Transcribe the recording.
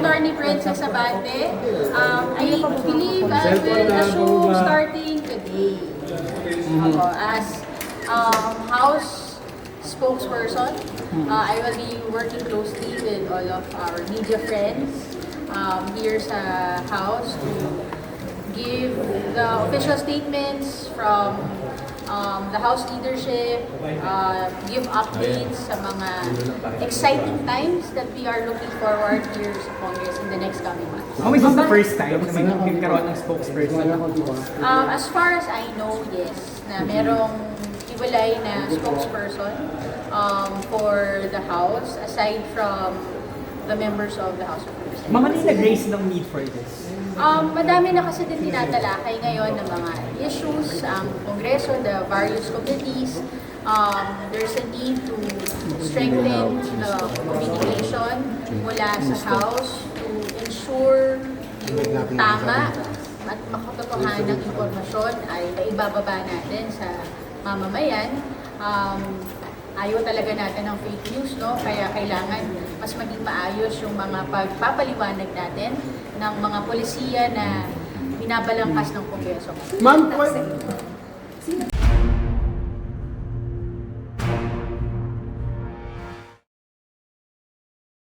Attorney Princess Abate. Um, I believe I will assume starting today. Ako, as um, House spokesperson, uh, I will be working closely with all of our media friends um, here sa House to give the official statements from um, the House leadership, uh, give updates sa mga exciting times that we are looking forward here sa Congress in the next coming months. Oh, is this the first time na may nagkaroon ng spokesperson? Um, as far as I know, yes, na merong iwalay na spokesperson um, for the House aside from the members of the House of Representatives. Mga nila-grace ng need for this. Um, madami na kasi din tinatalakay ngayon ng mga issues ang Kongreso, the various committees. Um, there's a need to strengthen the communication mula sa House to ensure yung tama at makatotohanan ng impormasyon ay naibababa natin sa mamamayan. Um, ayaw talaga natin ng fake news, no? Kaya kailangan mas maging maayos yung mga pagpapaliwanag natin ng mga polisiya na binabalangkas ng Kongreso. Ma'am,